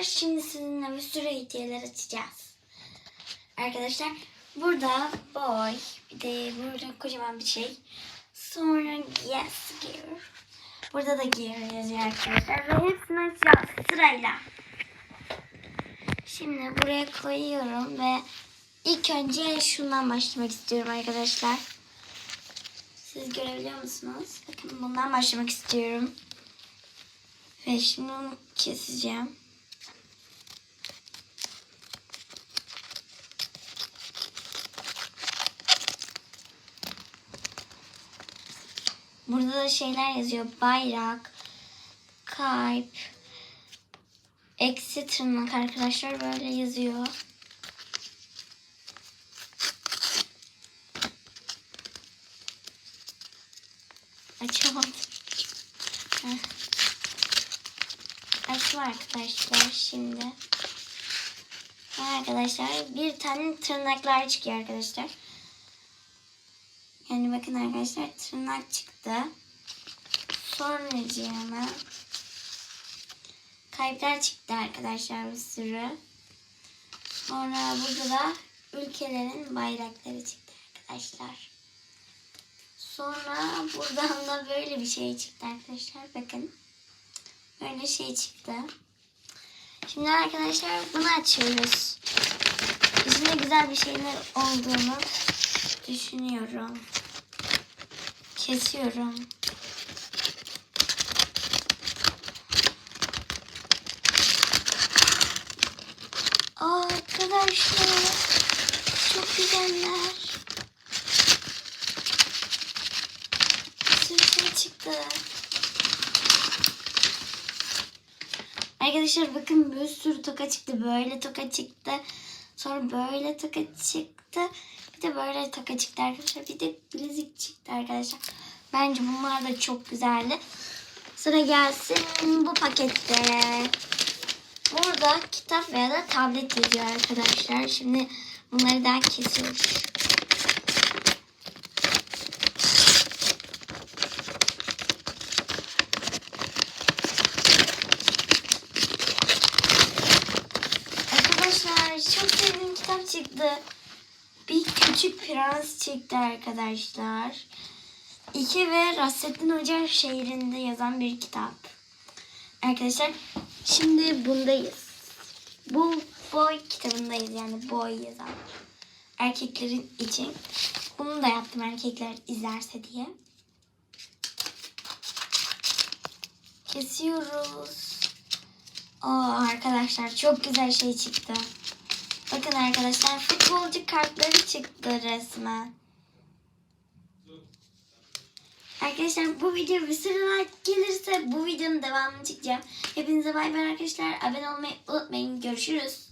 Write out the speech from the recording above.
arkadaşlar şimdi sizinle bir sürü hediyeler açacağız. Arkadaşlar burada boy bir de burada kocaman bir şey. Sonra yes gear. Burada da gear yazıyor arkadaşlar ve hepsini açacağız sırayla. Şimdi buraya koyuyorum ve ilk önce şundan başlamak istiyorum arkadaşlar. Siz görebiliyor musunuz? Bakın bundan başlamak istiyorum. Ve şimdi onu keseceğim. Burada da şeyler yazıyor. Bayrak, kalp, eksi tırnak arkadaşlar böyle yazıyor. Açamadım. Açma arkadaşlar şimdi. Arkadaşlar bir tane tırnaklar çıkıyor arkadaşlar. Yani bakın arkadaşlar tırnak çıktı. Sonracığıma kalpler çıktı arkadaşlar bir sürü. Sonra burada da ülkelerin bayrakları çıktı arkadaşlar. Sonra buradan da böyle bir şey çıktı arkadaşlar. Bakın. Böyle şey çıktı. Şimdi arkadaşlar bunu açıyoruz. İçinde güzel bir şeyler olduğunu düşünüyorum. Kesiyorum. Aa, arkadaşlar çok güzeller. Şey çıktı. Arkadaşlar bakın bir sürü toka çıktı. Böyle toka çıktı. Sonra böyle toka çıktı. Bir de böyle toka çıktı arkadaşlar. Bir de bilezik çıktı arkadaşlar. Bence bunlar da çok güzeldi. Sıra gelsin bu pakette. Burada kitap veya da tablet yazıyor arkadaşlar. Şimdi bunları daha kesiyoruz. Arkadaşlar çok sevdiğim kitap çıktı. Bir küçük prens çıktı arkadaşlar. İki ve Rassettin Hoca şehrinde yazan bir kitap. Arkadaşlar şimdi bundayız. Bu boy kitabındayız yani boy yazan. Erkeklerin için. Bunu da yaptım erkekler izlerse diye. Kesiyoruz. Aa arkadaşlar çok güzel şey çıktı. Bakın arkadaşlar futbolcu kartları çıktı resmen. Arkadaşlar bu video bir sürü like gelirse bu videonun devamını çekeceğim. Hepinize bay bay arkadaşlar. Abone olmayı unutmayın. Görüşürüz.